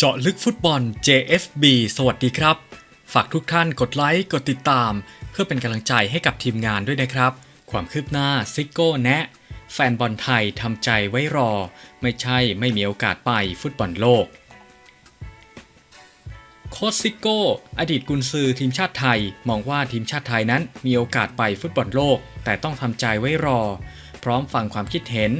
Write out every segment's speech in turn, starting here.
เจาะลึกฟุตบอล JFB สวัสดีครับ ฝากทุกท่านกดไลค์ กดติดตาม เพื่อเป็นกำลังใจให้กับทีมงานด้วยนะครับ ความคืบหน้าซิโก้แนะ แฟนบอลไทยทำใจไว้รอ ไม่ใช่ไม่มีโอกาสไปฟุตบอลโลก โค้ชซิโก้ อดีตกุนซือทีมชาติไทย มองว่าทีมชาติไทยนั้นมีโอกาสไปฟุตบอลโลก แต่ต้องทำใจไว้รอ ร้อมฟังความคิดเห็น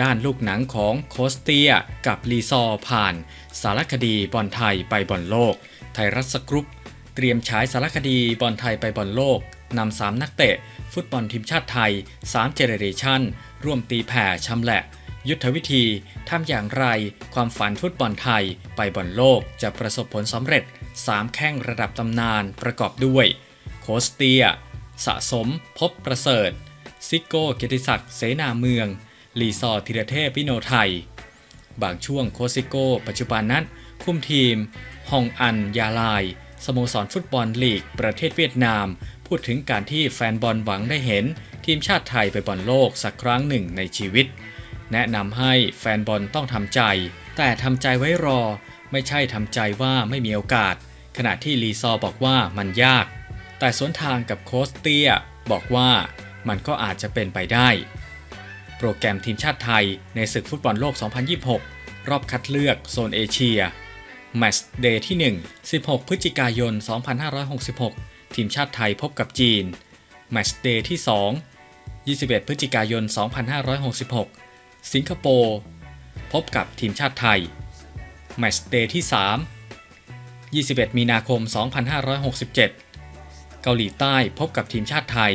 ด้านลูกหนังของโคสเตียกับลีซอผ่าน สารคดีบอลไทยไปบอลโลก ไทยรัฐสกรุ๊ปเตรียมฉายสารคดีบอลไทยไปบอลโลกนำสามนักเตะ ฟุตบอลทีมชาติไทย3เจเนเรชันร่วมตีแผ่ชำแหละ ยุทธวิธีทำอย่างไร ความฝันฟุตบอลไทยไปบอลโลกจะประสบผลสำเร็จ 3 แข้งระดับตำนานประกอบด้วย โคสเตีย สะสมพบประเสริฐ ซิโก้เกียรติศักดิ์เสนาเมือง ลีซอร์ธีรเทพวิโนไทย บางช่วงโคซิโก้ ปัจจุบันนั้น คุมทีมฮองอันยาลาย สโมสรฟุตบอลลีก ประเทศเวียดนาม พูดถึงการที่แฟนบอลหวังได้เห็น ทีมชาติไทยไปบอลโลกสักครั้งหนึ่งในชีวิต แนะนำให้แฟนบอลต้องทำใจ แต่ทำใจไว้รอ ไม่ใช่ทำใจว่าไม่มีโอกาส ขณะที่ลีซอบอกว่ามันยาก แต่สวนทางกับโคสเตียบอกว่า มันก็อาจจะเป็นไปได้ โปรแกรมทีมชาติไทยในศึกฟุตบอลโลก 2026 รอบคัดเลือกโซนเอเชียแมตช์เดย์ที่ 1 16 พฤศจิกายน 2566 ทีมชาติไทยพบกับจีนแมตช์เดย์ที่ 2 21 พฤศจิกายน 2566 สิงคโปร์พบกับทีมชาติไทยแมตช์เดย์ที่ 3 21 มีนาคม 2567 เกาหลีใต้พบกับทีมชาติไทย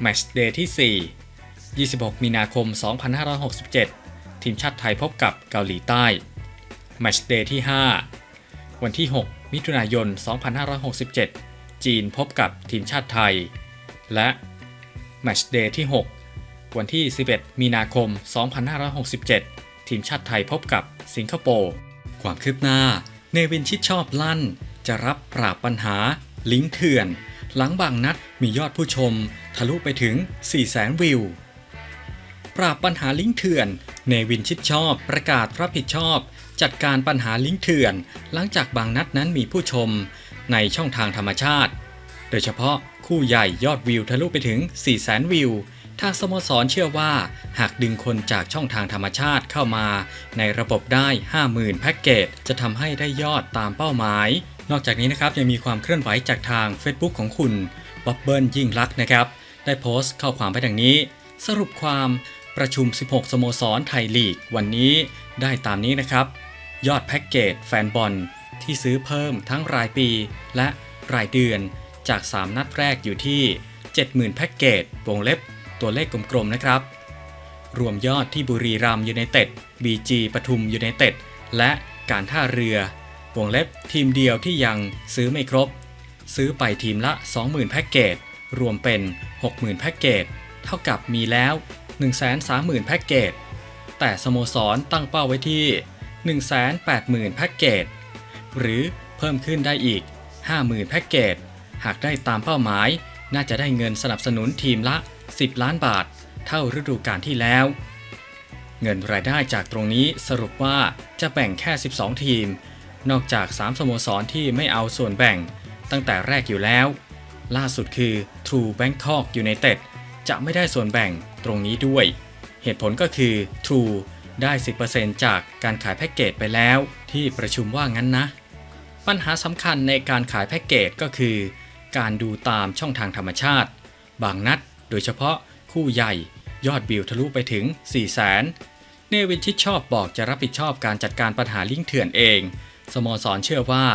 แมตช์เดย์ที่ 4 26 มีนาคม 2567 ทีมชาติไทยพบกับเกาหลีใต้แมตช์เดย์ที่ 5 วันที่ 6 มิถุนายน 2567 จีนพบกับทีมชาติไทย และแมตช์เดย์ที่ 6 วันที่ 11 มีนาคม 2567 ทีมชาติไทยพบกับสิงคโปร์ความคืบหน้า เนวินชิดชอบลั่น จะรับปราบปัญหาลิงเถื่อน หลังบางนัดมียอดผู้ชม ทะลุไปถึง 400,000 วิว ปราบปัญหาลิงก์เถื่อน เนวินชิดชอบ ประกาศรับผิดชอบ จัดการปัญหาลิงก์เถื่อน หลังจากบางนัดนั้นมีผู้ชม ในช่องทางธรรมชาติ โดยเฉพาะคู่ใหญ่ยอดวิวทะลุไปถึง 400,000 วิวทางสโมสรเชื่อว่า หากดึงคนจากช่องทางธรรมชาติเข้ามา ในระบบได้ 50,000 แพ็กเกจ จะทำให้ได้ยอดตามเป้าหมาย นอกจากนี้นะครับยังมีความเคลื่อนไหวจากทาง Facebook ของคุณบ๊อบเบิลยิ่งลักษณ์นะครับ ได้โพสต์ข้อความไปดังนี้ สรุปความประชุม 16 สโมสรไทยลีก วันนี้ได้ตามนี้นะครับ ยอดแพ็กเกจแฟนบอลที่ซื้อเพิ่มทั้งรายปีและรายเดือนจาก 3 นัดแรกอยู่ที่ 70,000 แพ็กเกจวงเล็บตัวเลขกลมๆนะครับ รวมยอดที่บุรีรัมย์ยูไนเต็ด BG ปทุมยูไนเต็ดและการท่าเรือ วงเล็บทีมเดียวที่ยังซื้อไม่ครบ ซื้อไปทีมละ 20,000 แพ็กเกจ รวมเป็น 60,000 แพ็กเกจ เท่ากับมีแล้ว 130,000 แพ็กเกจ แต่สโมสรตั้งเป้าไว้ที่ 180,000 แพ็กเกจ หรือเพิ่มขึ้นได้อีก 50,000 แพ็กเกจ หากได้ตามเป้าหมาย น่าจะได้เงินสนับสนุนทีมละ 10 ล้านบาท เท่าฤดูกาลที่แล้ว เงินรายได้จากตรงนี้สรุปว่าจะแบ่งแค่ 12 ทีม นอกจาก 3 สโมสรที่ไม่เอาส่วนแบ่งตั้งแต่แรกอยู่แล้ว ล่าสุดคือ True Bangkok United จะไม่ได้ส่วนแบ่งตรงนี้ด้วย เหตุผลก็คือ True ได้ 10%จากการขายแพ็กเกจไปแล้วที่ประชุมว่างั้นนะ ปัญหาสำคัญในการขายแพ็กเกจก็คือ การดูตามช่องทางธรรมชาติ บางนัดโดยเฉพาะคู่ใหญ่ยอดวิวทะลุไปถึง 4 0 0 0 0 0เนวินชิดชอบบอกจะรับผิดชอบการจัดการปัญหาลิงก์เถื่อนเอง สโมสรเชื่อว่า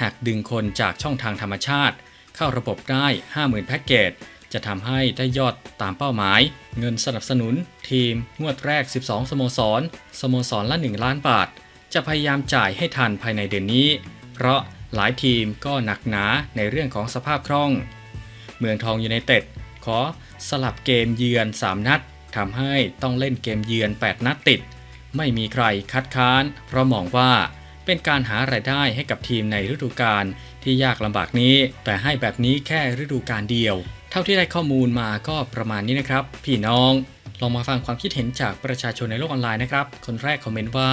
หากดึงคนจากช่องทางธรรมชาติ เข้าระบบได้ 50,000 แพ็กเกจ จะทำให้ได้ยอดตามเป้าหมาย เงินสนับสนุน ทีม งวดแรก 12 สโมสร สโมสรละ 1 ล้านบาท จะพยายามจ่ายให้ทันภายในเดือนนี้ เพราะหลายทีมก็หนักหนาในเรื่องของสภาพคล่อง เมืองทองยูไนเต็ดขอสลับเกมเยือน 3 นัดทำให้ต้องเล่นเกมเยือน 8 นัดติด ไม่มีใครคัดค้าน เพราะมองว่า เป็นการหารายได้ให้กับทีมในฤดูกาลที่ยากลำบากนี้ แต่ให้แบบนี้แค่ฤดูกาลเดียว เท่าที่ได้ข้อมูลมาก็ประมาณนี้นะครับ พี่น้อง ลองมาฟังความคิดเห็นจากประชาชนในโลกออนไลน์นะครับ คนแรกคอมเมนต์ว่า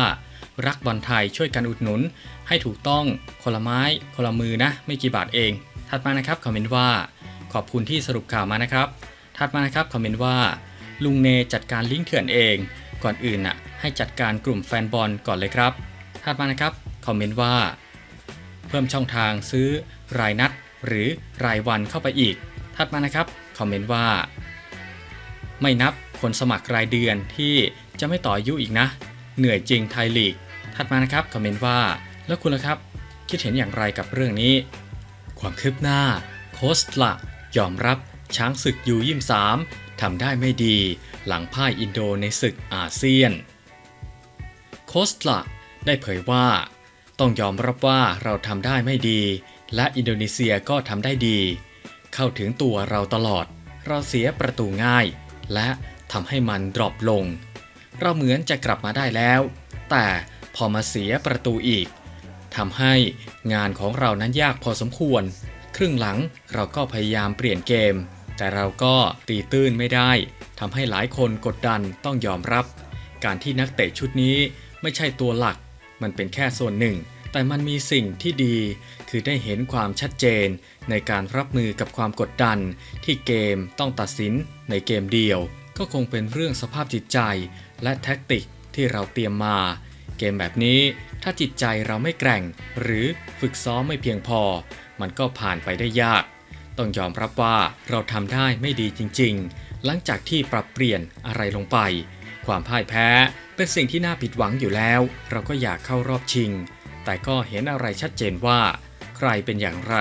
รักบอลไทยช่วยกันอุดหนุน ให้ถูกต้องคนละไม้คนละมือนะ ไม่กี่บาทเอง ถัดมานะครับคอมเมนต์ว่า ขอบคุณที่สรุปข่าวมานะครับ ถัดมานะครับคอมเมนต์ว่า ลุงเนจัดการลิงก์เถื่อนเอง ก่อนอื่นน่ะให้จัดการกลุ่มแฟนบอลก่อนเลยครับถัดมานะครับ คอมเมนต์ว่า เพิ่มช่องทางซื้อรายนัดหรือรายวันเข้าไปอีก ถัดมานะครับ คอมเมนต์ว่า ไม่นับคนสมัครรายเดือนที่จะไม่ต่ออายุอีกนะ เหนื่อยจริงไทยลีก ถัดมานะครับ คอมเมนต์ว่า แล้วคุณล่ะครับ คิดเห็นอย่างไรกับเรื่องนี้ ความคืบหน้า โคสละยอมรับช้างศึกยูยิมสามทำได้ไม่ดี หลังพ่ายอินโดในศึกอาเซียน โคสละได้เผยว่า ต้องยอมรับว่าเราทำได้ไม่ดี และอินโดนีเซียก็ทำได้ดี เข้าถึงตัวเราตลอด เราเสียประตูง่าย และทำให้มันดรอปลง เราเหมือนจะกลับมาได้แล้ว แต่พอมาเสียประตูอีกทำให้งานของเรานั้นยากพอสมควร ครึ่งหลังเราก็พยายามเปลี่ยนเกม แต่เราก็ตีตื้นไม่ได้ทำให้หลายคนกดดันต้องยอมรับ การที่นักเตะชุดนี้ไม่ใช่ตัวหลัก มันเป็นแค่ส่วนหนึ่ง แต่มันมีสิ่งที่ดี คือได้เห็นความชัดเจน ในการรับมือกับความกดดัน ที่เกมต้องตัดสินในเกมเดียว ก็คงเป็นเรื่องสภาพจิตใจ และแท็กติกที่เราเตรียมมา เกมแบบนี้ถ้าจิตใจเราไม่แกร่ง หรือฝึกซ้อมไม่เพียงพอ มันก็ผ่านไปได้ยาก ต้องยอมรับว่าเราทำได้ไม่ดีจริง ๆ หลังจากที่ปรับเปลี่ยนอะไรลงไป ความพ่ายแพ้ เป็นสิ่งที่น่าผิดหวังอยู่แล้ว เราก็อยากเข้ารอบชิง แต่ก็เห็นอะไรชัดเจนว่า ใครเป็นอย่างไร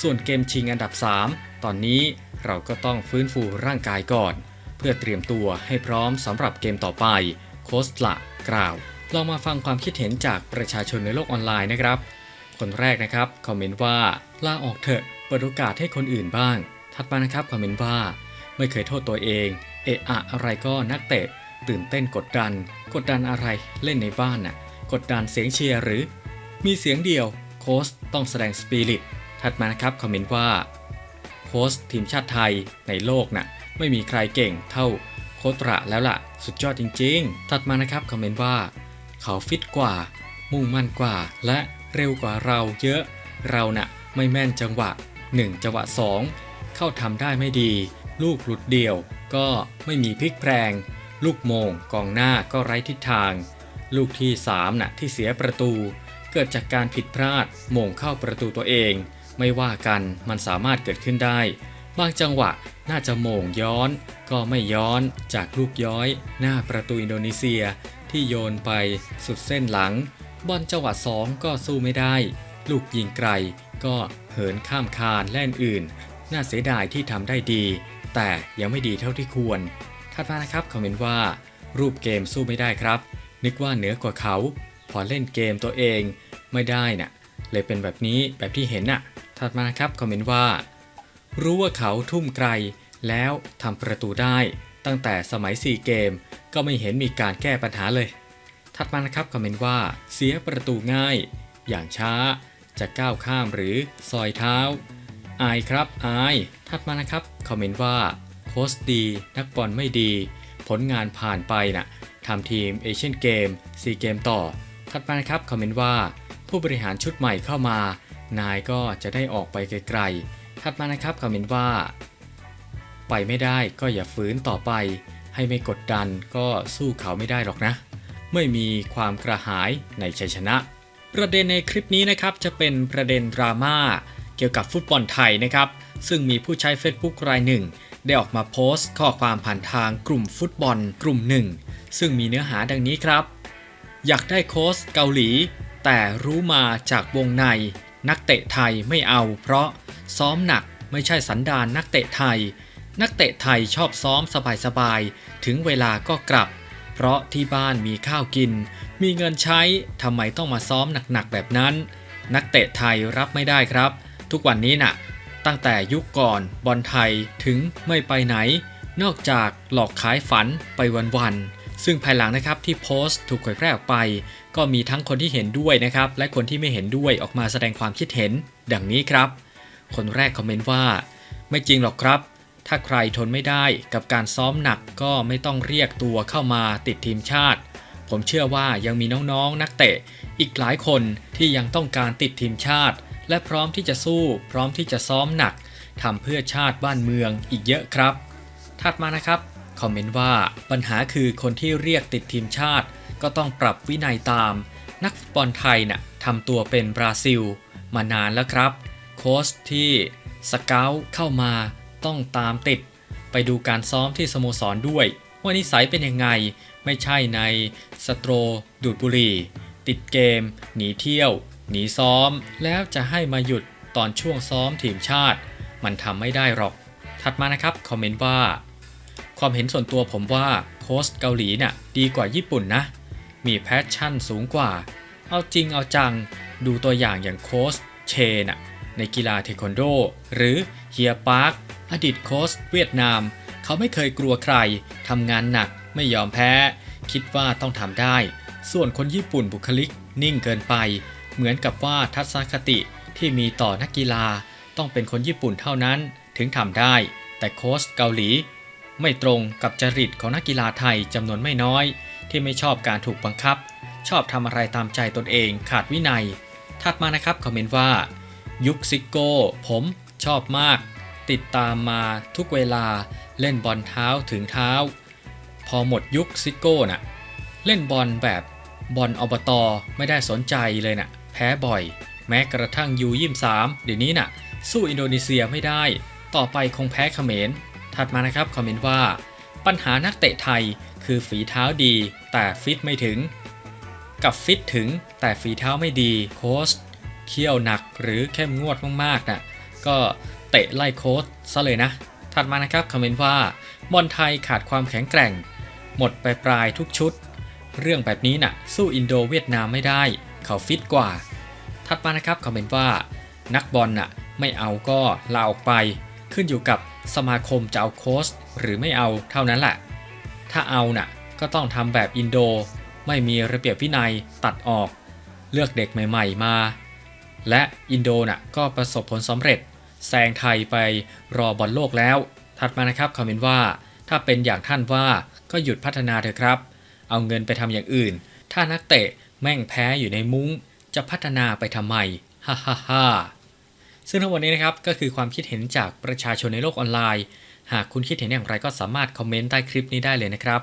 ส่วนเกมชิงอันดับ 3 ตอนนี้เราก็ต้องฟื้นฟูร่างกายก่อน เพื่อเตรียมตัวให้พร้อมสำหรับเกมต่อไป โคสละกล่าว ลองมาฟังความคิดเห็นจากประชาชนในโลกออนไลน์นะครับ คนแรกนะครับคอมเมนต์ว่าลาออกเถอะเปิดโอกาสให้คนอื่นบ้าง ถัดมานะครับคอมเมนต์ว่า ไม่เคยโทษตัวเอง เอะอะอะไรก็นักเตะ ตื่นเต้นกดดัน กดดันอะไรเล่นในบ้านน่ะ กดดันเสียงเชียร์หรือ มีเสียงเดียว โค้ชต้องแสดงสปิริตถัดมานะครับคอมเมนต์ว่า โค้ชทีมชาติไทยในโลกน่ะ ไม่มีใครเก่งเท่าโคตระแล้วล่ะ สุดยอดจริง ๆ ถัดมานะครับคอมเมนต์ว่า เขาฟิตกว่า มุ่งมั่นกว่า และเร็วกว่าเราเยอะ เราน่ะไม่แม่นจังหวะ 1 จังหวะ 2 เข้าทำได้ไม่ดี ลูกหลุดเดี่ยว ก็ไม่มีพลิกแพลง ลูกโมงกองหน้าก็ไร้ทิศทาง ลูกที่3น่ะที่เสียประตู เกิดจากการผิดพลาดโมงเข้าประตูตัวเอง ไม่ว่ากันมันสามารถเกิดขึ้นได้ บางจังหวะน่าจะโมงย้อน ก็ไม่ย้อนจากลูกย้อย หน้าประตูอินโดนีเซียที่โยนไปสุดเส้นหลัง บอลจังหวะสองก็สู้ไม่ได้ ลูกยิงไกลก็เหินข้ามคานและอื่น น่าเสียดายที่ทำได้ดี แต่ยังไม่ดีเท่าที่ควร ถัดมานะครับคอมเมนต์ว่า รูปเกมสู้ไม่ได้ครับ นึกว่าเหนือกว่าเขา พอเล่นเกมตัวเองไม่ได้น่ะเลยเป็นแบบนี้แบบที่เห็นน่ะ ถัดมานะครับคอมเมนต์ว่า รู้ว่าเขาทุ่มไกล แล้วทำประตูได้ ตั้งแต่สมัย 4 เกม ก็ไม่เห็นมีการแก้ปัญหาเลย ถัดมานะครับคอมเมนต์ว่า เสียประตูง่าย อย่างช้า จะก้าวข้ามหรือซอยเท้า อายครับอาย ถัดมานะครับคอมเมนต์ว่า ค้ชดี นักบอลไม่ดี ผลงานผ่านไปน่ะทำทีมเอเชียนเกมซีเกมต่อ ถัดมานะครับคอมเมนต์ว่า ผู้บริหารชุดใหม่เข้ามา นายก็จะได้ออกไปไกลๆ ถัดมานะครับคอมเมนต์ว่า ไปไม่ได้ก็อย่าฝืนต่อไป ให้ไม่กดดันก็สู้เขาไม่ได้หรอกนะ ไม่มีความกระหายในชัยชนะ ประเด็นในคลิปนี้นะครับจะเป็นประเด็นดราม่าเกี่ยวกับฟุตบอลไทยนะครับ ซึ่งมีผู้ใช้ Facebook รายหนึ่ง ได้ออกมาโพสต์ ข้อความผ่านทางกลุ่มฟุตบอลกลุ่มหนึ่ง ซึ่งมีเนื้อหาดังนี้ครับ อยากได้โค้ชเกาหลี แต่รู้มาจากวงใน นักเตะไทยไม่เอา เพราะซ้อมหนักไม่ใช่สันดานนักเตะไทย นักเตะไทยชอบซ้อมสบายๆถึงเวลาก็กลับ เพราะที่บ้านมีข้าวกิน มีเงินใช้ทำไมต้องมาซ้อมหนักๆแบบนั้น นักเตะไทยรับไม่ได้ครับ ทุกวันนี้น่ะ ตั้งแต่ยุคก่อนบอลไทยถึงไม่ไปไหน นอกจากหลอกขายฝันไปวันๆซึ่งภายหลังนะครับที่โพสต์ถูกเผยแพร่ออกไป ก็มีทั้งคนที่เห็นด้วยนะครับและคนที่ไม่เห็นด้วยออกมาแสดงความคิดเห็น ดังนี้ครับ คนแรกคอมเมนต์ว่า ไม่จริงหรอกครับ ถ้าใครทนไม่ได้กับการซ้อมหนักก็ไม่ต้องเรียกตัวเข้ามาติดทีมชาติ ผมเชื่อว่ายังมีน้องๆนักเตะอีกหลายคนที่ยังต้องการติดทีมชาติ และพร้อมที่จะสู้ พร้อมที่จะซ้อมหนักทำเพื่อชาติบ้านเมืองอีกเยอะครับ ถัดมานะครับ คอมเมนต์ว่าปัญหาคือคนที่เรียกติดทีมชาติ ก็ต้องปรับวินัยตาม นักฟุตบอลไทยน่ะทำตัวเป็นบราซิล มานานแล้วครับ โค้ชที่สเกลเข้ามาต้องตามติด ไปดูการซ้อมที่สโมสรด้วย ว่านิสัยเป็นยังไง ไม่ใช่ในสโตรดูดบุหรี่ติดเกม หนีเที่ยว หนีซ้อมแล้วจะให้มาหยุดตอนช่วงซ้อมทีมชาติ มันทำไม่ได้หรอก ถัดมานะครับคอมเมนต์ว่า ความเห็นส่วนตัวผมว่าโค้ชเกาหลีน่ะดีกว่าญี่ปุ่นนะ มีแพชชั่นสูงกว่า เอาจริงเอาจังดูตัวอย่างอย่างโค้ชเชน่ะในกีฬาเทควันโด หรือเฮียปาร์คอดีตโค้ชเวียดนาม เขาไม่เคยกลัวใครทำงานหนักไม่ยอมแพ้ คิดว่าต้องทำได้ ส่วนคนญี่ปุ่นบุคลิกนิ่งเกินไป เหมือนกับว่าทัศนคติที่มีต่อนักกีฬาต้องเป็นคนญี่ปุ่นเท่านั้นถึงทำได้ แต่โค้ชเกาหลี ไม่ตรงกับจริตของนักกีฬาไทยจำนวนไม่น้อย ที่ไม่ชอบการถูกบังคับ ชอบทำอะไรตามใจตนเองขาดวินัย ถัดมานะครับคอมเมนต์ว่า ยุคซิโก้ ผมชอบมาก ติดตามมาทุกเวลาเล่นบอลเท้าถึงเท้า พอหมดยุคซิโก้น่ะ เล่นบอลแบบบอลอบตอไม่ได้สนใจเลยน่ะ แพ้บ่อย แม้กระทั่งยูยิมสามเดี๋ยวนี้น่ะ สู้อินโดนีเซียไม่ได้ ต่อไปคงแพ้เขมร ถัดมานะครับคอมเมนต์ว่า ปัญหานักเตะไทยคือฝีเท้าดี แต่ฟิตไม่ถึง กับฟิตถึงแต่ฝีเท้าไม่ดีโค้ชเคี่ยวหนักหรือเข้มงวดมากๆน่ะก็เตะไล่โค้ชซะเลยนะ ถัดมานะครับคอมเมนต์ว่าบอลไทยขาดความแข็งแกร่ง หมดไปปลายทุกชุด เรื่องแบบนี้น่ะ สู้อินโดเวียดนามไม่ได้ เขาฟิตกว่า ถัดมานะครับคอมเมนต์ว่านักบอลน่ะไม่เอาก็ลาออกไป ขึ้นอยู่กับสมาคมจะเอาโค้ชหรือไม่เอาเท่านั้นแหละ ถ้าเอาน่ะก็ต้องทำแบบอินโด ไม่มีระเบียบวินัยตัดออก เลือกเด็กใหม่ ๆ มา และอินโดน่ะก็ประสบผลสำเร็จแซงไทยไปรอบอลโลกแล้ว ถัดมานะครับคอมเมนต์ว่าถ้าเป็นอย่างท่านว่าก็หยุดพัฒนาเถอะครับ เอาเงินไปทำอย่างอื่น ถ้านักเตะ แม่งแพ้อยู่ในมุ้ง จะพัฒนาไปทำไม ฮ่าฮ่าฮ่าซึ่งทั้งหมดนี้นะครับก็คือความคิดเห็นจากประชาชนในโลกออนไลน์ หากคุณคิดเห็นอย่างไรก็สามารถคอมเมนต์ใต้คลิปนี้ได้เลยนะครับ